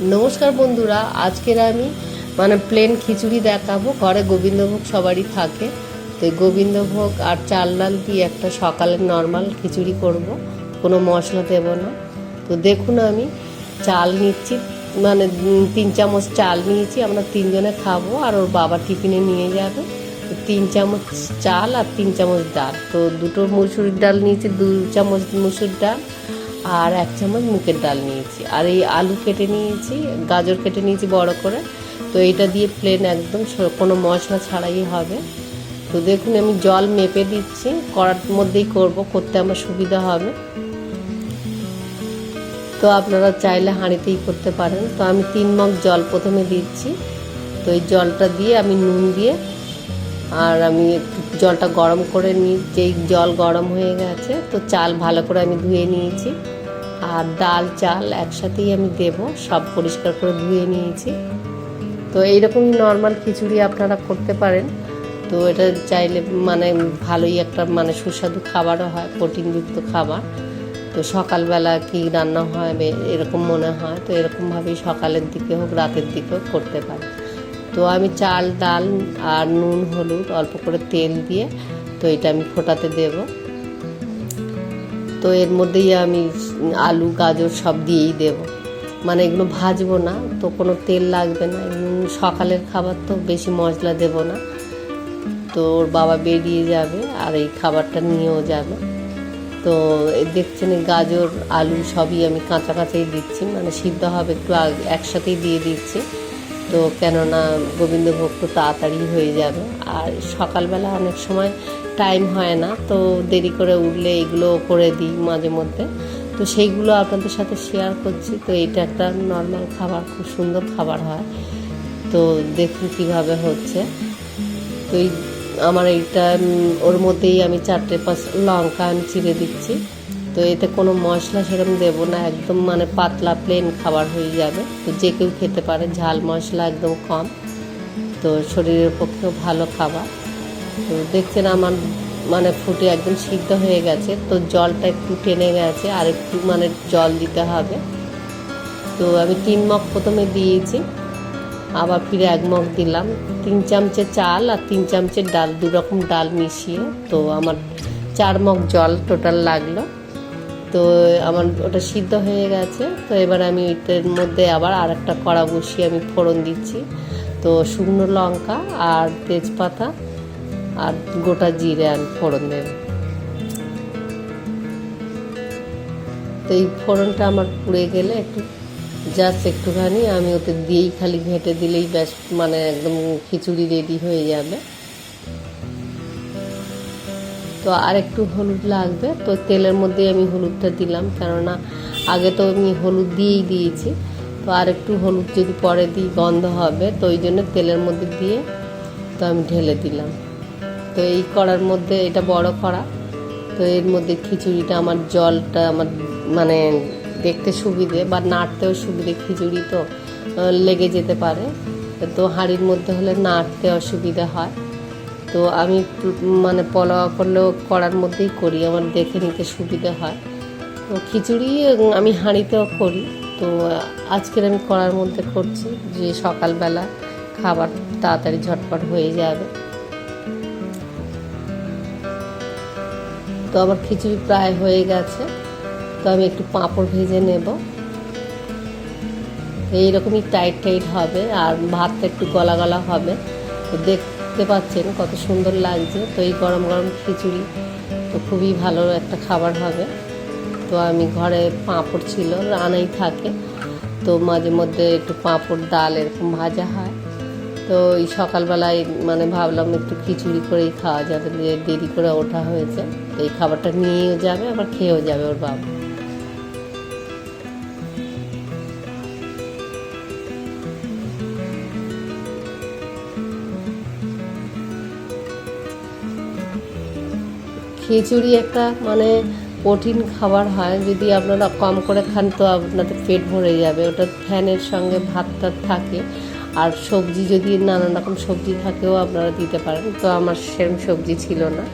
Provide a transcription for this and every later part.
নমস্কার বন্ধুরা, আজকের আমি মানে প্লেন খিচুড়ি দেখাবো। ঘরে গোবিন্দভোগ সবারই থাকে। তো গোবিন্দভোগ আর চাল ডাল দিয়ে একটা সকালের নর্মাল খিচুড়ি করব। কোনো মশলা দেব না। তো দেখুন আমি চাল নিচ্ছি মানে তিন চামচ চাল নিয়েছি, আমরা তিনজনে খাব আর ওর বাবা টিফিনে নিয়ে যাবে। তিন চামচ চাল আর তিন চামচ ডাল। তো দুটো মুসুরির ডাল নিয়েছি, দু চামচ মুসুর ডাল। আর এক চামচ মুগের ডাল নিয়েছি। আর এই আলু কেটে নিয়েছি, গাজর কেটে নিয়েছি বড় করে। তো এটা দিয়ে প্লেন একদম কোনো মশলা ছাড়াই হবে। তো দেখুন, আমি জল মেপে দিচ্ছি। করার মধ্যেই করব, করতে আমার সুবিধা হবে। তো আপনারা চাইলে হাঁড়িতেই করতে পারেন। তো আমি তিন মগ জল প্রথমে দিচ্ছি। তো এই জলটা দিয়ে আমি নুন দিয়ে, আর আমি জলটা গরম করে নিই যেই জল গরম হয়ে গেছে, তো চাল ভালো করে আমি ধুয়ে নিয়েছি। আর ডাল, চাল একসাথেই আমি দেব। সব পরিষ্কার করে ধুয়ে নিয়েছি। তো এইরকমই নর্মাল খিচুড়ি আপনারা করতে পারেন। তো এটা চাইলে মানে ভালোই একটা মানে সুস্বাদু খাবারও হয়, প্রোটিনযুক্ত খাবার। তো সকালবেলা কি রান্না হয়, বে- এরকম মনে হয়। তো এরকমভাবেই সকালের দিকে হোক, রাতের দিকেও করতে পারে তো আমি চাল, ডাল আর নুন, হলুদ অল্প করে তেল দিয়ে তো এটা আমি ফোটাতে দেব। তো এর মধ্যেই আমি আলু, গাজর সব দিয়েই দেব। মানে এগুলো ভাজবো না, তো কোনো তেল লাগবে না সকালের খাবার তো বেশি মশলা দেব না। তো ওর বাবা বেরিয়ে যাবে আর এই খাবারটা নিয়েও যাবে। তো দেখছেন গাজর, আলু সবই আমি কাঁচা কাঁচাই দিচ্ছি মানে সিদ্ধ হবে একটু একসাথেই দিয়ে দিচ্ছি। তো কেননা গোবিন্দভোগ তো তাড়াতাড়ি হয়ে যাবে। আর সকালবেলা অনেক সময় টাইম হয় না, তো দেরি করে উঠলে এগুলো করে দিই মাঝে মধ্যে। তো সেইগুলো আপনাদের সাথে শেয়ার করছি, তো এটা একটা নর্মাল খাবার, খুব সুন্দর খাবার হয়। তো দেখুন কীভাবে হচ্ছে। তো এই আমার এইটা ওর মধ্যেই আমি চারটে পাঁচ লঙ্কা আমি চিড়ে দিচ্ছি। তো এতে কোনো মশলা সেরকম দেবো না, একদম মানে পাতলা প্লেন খাবার হয়ে যাবে। তো যে কেউ খেতে পারে, ঝাল মশলা একদম কম। তো শরীরের পক্ষেও ভালো খাবার। তো দেখছেন আমার মানে ফুটে একদম সিদ্ধ হয়ে গেছে। তো জলটা একটু টেনে গেছে, আর একটু মানে জল দিতে হবে। তো আমি তিন মগ প্রথমে দিয়েছি, আবার ফিরে এক মগ দিলাম। তিন চামচে চাল আর তিন চামচের ডাল, দু রকম ডাল মিশিয়ে। তো আমার চার মগ জল টোটাল লাগল। তো আমার ওটা সিদ্ধ হয়ে গেছে। তো এবার আমি ওইটার মধ্যে আবার আর একটা কড়া বসিয়ে আমি ফোড়ন দিচ্ছি। তো শুকনো লঙ্কা আর তেজপাতা আর গোটা জিরে আমি ফোড়ন দেব তো এই ফোড়নটা আমার পুড়ে গেলে একটু জাস্ট একটুখানি আমি ওতে দিয়েই খালি ঘেঁটে দিলেই ব্যাস মানে একদম খিচুড়ি রেডি হয়ে যাবে। তো আর একটু হলুদ লাগবে, তো তেলের মধ্যে আমি হলুদটা দিলাম, কেননা আগে তো আমি হলুদ দিয়েই দিয়েছি। তো আর একটু হলুদ যদি পরে দিই, গন্ধ হবে, তো ওই জন্য তেলের মধ্যে দিয়ে তো আমি ঢেলে দিলাম। তো এই কড়ার মধ্যে এটা বড় কড়া। তো এর মধ্যে খিচুড়িটা আমার জলটা আমার মানে দেখতে সুবিধে বা নাড়তেও সুবিধে, খিচুড়ি তো লেগে যেতে পারে। তো হাঁড়ির মধ্যে হলে নাড়তে অসুবিধা হয়। তো আমি মানে পোলাও করলেও কড়ার মধ্যেই করি, আমার দেখে নিতে সুবিধা হয়। তো খিচুড়ি আমি হাঁড়িতেও করি। তো আজকের আমি কড়ার মধ্যে করছি যে সকালবেলা খাবার তাড়াতাড়ি ঝটপট হয়ে যাবে। তো আমার খিচুড়ি প্রায় হয়ে গেছে, তো আমি একটু পাঁপড় ভেজে নেব। এইরকমই টাইট টাইট হবে, আর ভাতটা একটু গলা গলা হবে। তো দেখতে পাচ্ছেন কত সুন্দর লাগছে। তো এই গরম গরম খিচুড়ি তো খুবই ভালো একটা খাবার হবে। তো আমি ঘরে পাঁপড় ছিল রানাই থাকে। তো মাঝে মধ্যে একটু পাঁপড়, ডাল এরকম ভাজা হয়। তো এই সকালবেলায় মানে ভাবলাম একটু খিচুড়ি করেই খাওয়া যাবে দেরি করে ওঠা হয়েছে। তো এই খাবারটা নিয়েও যাবে, আবার খেয়েও যাবে ওর বাবা। খিচুড়ি একটা মানে কঠিন খাবার হয়, যদি আপনারা কম করে খান তো আপনাদের পেট ভরে যাবে। ওটা ফ্যানের সঙ্গে ভাতটা থাকে। আর সবজি যদি নানান রকম সবজি থাকেও আপনারা দিতে পারেন। তো আমার সেরকম সবজি ছিল না।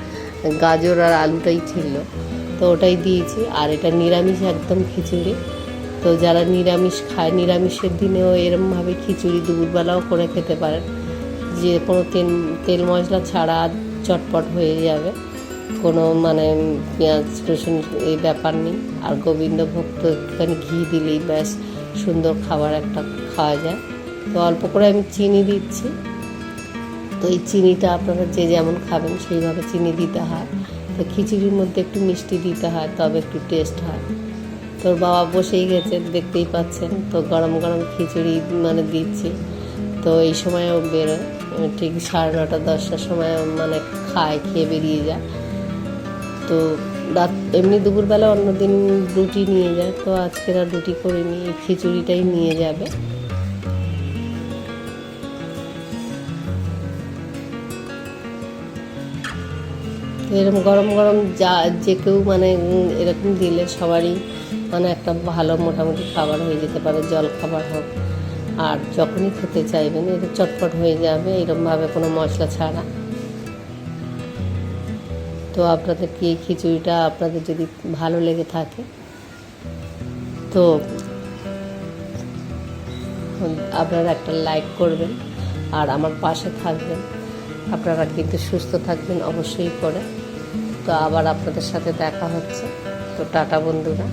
গাজর আর আলুটাই ছিল। তো ওটাই দিয়েছি। আর এটা নিরামিষ একদম খিচুড়ি। তো যারা নিরামিষ খায়, নিরামিষের দিনেও এরমভাবে খিচুড়ি দুপুরবেলাও করে খেতে পারেন। যে কোনো তেল তেল মশলা ছাড়া চটপট হয়ে যাবে। কোনো মানে পেঁয়াজ, রসুন এই ব্যাপার নেই। আর গোবিন্দভোগ তো একটুখানি ঘি দিলেই ব্যাস সুন্দর খাবার একটা খাওয়া যায়। তো অল্প করে আমি চিনি দিচ্ছি। তো এই চিনিটা আপনারা যে যেমন খাবেন সেইভাবে চিনি দিতে হয়। তো খিচুড়ির মধ্যে একটু মিষ্টি দিতে হয়, তবে একটু টেস্ট হয়। তোর বাবা বসেই গেছে, দেখতেই পাচ্ছেন। তো গরম গরম খিচুড়ি মানে দিচ্ছি। তো এই সময়ও বেরোয়। ঠিক সাড়ে নটা, দশটার সময় মানে খায়, খেয়ে বেরিয়ে যায়। তো রাত, এমনি দুপুরবেলা অন্যদিন রুটি নিয়ে যায়। তো আজকে আর রুটি করিনি, এই খিচুড়িটাই নিয়ে যাবে। এরকম গরম গরম যা যে কেউ মানে এরকম দিলে সবারই মানে একটা ভালো মোটামুটি খাবার হয়ে যেতে পারে, জল খাবার হোক। আর যখনই খেতে চাইবেন এটা চটপট হয়ে যাবে এরকমভাবে কোনো মশলা ছাড়া। তো আপনাদের কি খিচুড়িটা আপনাদের যদি ভালো লেগে থাকে, তো আপনারা একটা লাইক করবেন আর আমার পাশে থাকবেন। আপনারা কিন্তু সুস্থ থাকবেন অবশ্যই করে। তো আবার আপনাদের সাথে দেখা হচ্ছে। তো টাটা বন্ধুরা।